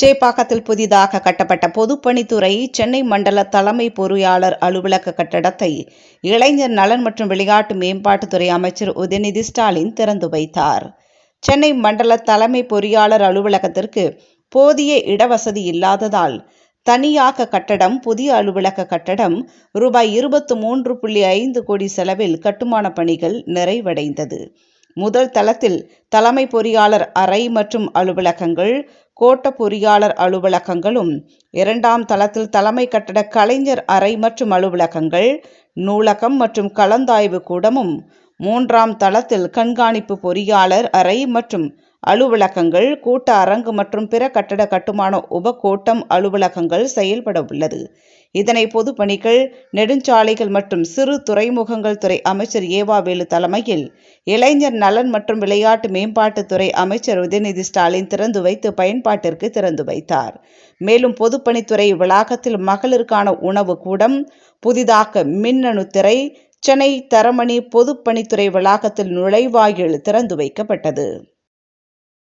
சேப்பாக்கத்தில் புதிதாக கட்டப்பட்ட பொதுப்பணித்துறை சென்னை மண்டல தலைமை பொறியாளர் அலுவலக கட்டடத்தை இளைஞர் நலன் மற்றும் விளையாட்டு மேம்பாட்டுத்துறை அமைச்சர் உதயநிதி ஸ்டாலின் திறந்து வைத்தார். சென்னை மண்டல தலைமை பொறியாளர் அலுவலகத்திற்கு போதிய இடவசதி இல்லாததால் தனியாக கட்டடம் புதிய அலுவலக கட்டடம் ரூபாய் இருபத்து மூன்று புள்ளி ஐந்து கோடி செலவில் கட்டுமான பணிகள் நிறைவடைந்தது. முதல் தளத்தில் தலைமை பொறியாளர் அறை மற்றும் அலுவலகங்கள் கோட்ட பொறியாளர் அலுவலகங்களும் இரண்டாம் தளத்தில் தலைமை கட்டட கலைஞர் அறை மற்றும் அலுவலகங்கள் நூலகம் மற்றும் கலந்தாய்வு கூடமும் மூன்றாம் தளத்தில் கண்காணிப்பு பொறியாளர் அறை மற்றும் அலுவலகங்கள் கூட்ட அரங்கு மற்றும் பிற கட்டட கட்டுமான உபகோட்டம் அலுவலகங்கள் செயல்பட உள்ளது இதனை பொதுப்பணிகள் நெடுஞ்சாலைகள் மற்றும் சிறு துறைமுகங்கள் துறை அமைச்சர் ஏவாவேலு தலைமையில் இளைஞர் நலன் மற்றும் விளையாட்டு மேம்பாட்டுத்துறை அமைச்சர் உதயநிதி ஸ்டாலின் திறந்து வைத்து பயன்பாட்டிற்கு திறந்து வைத்தார். மேலும் பொதுப்பணித்துறை வளாகத்தில் மகளிருக்கான உணவு கூடம் புதிதாக மின்னணு திரை சென்னை தரமணி பொதுப்பணித்துறை வளாகத்தில் நுழைவாயில் திறந்து வைக்கப்பட்டது.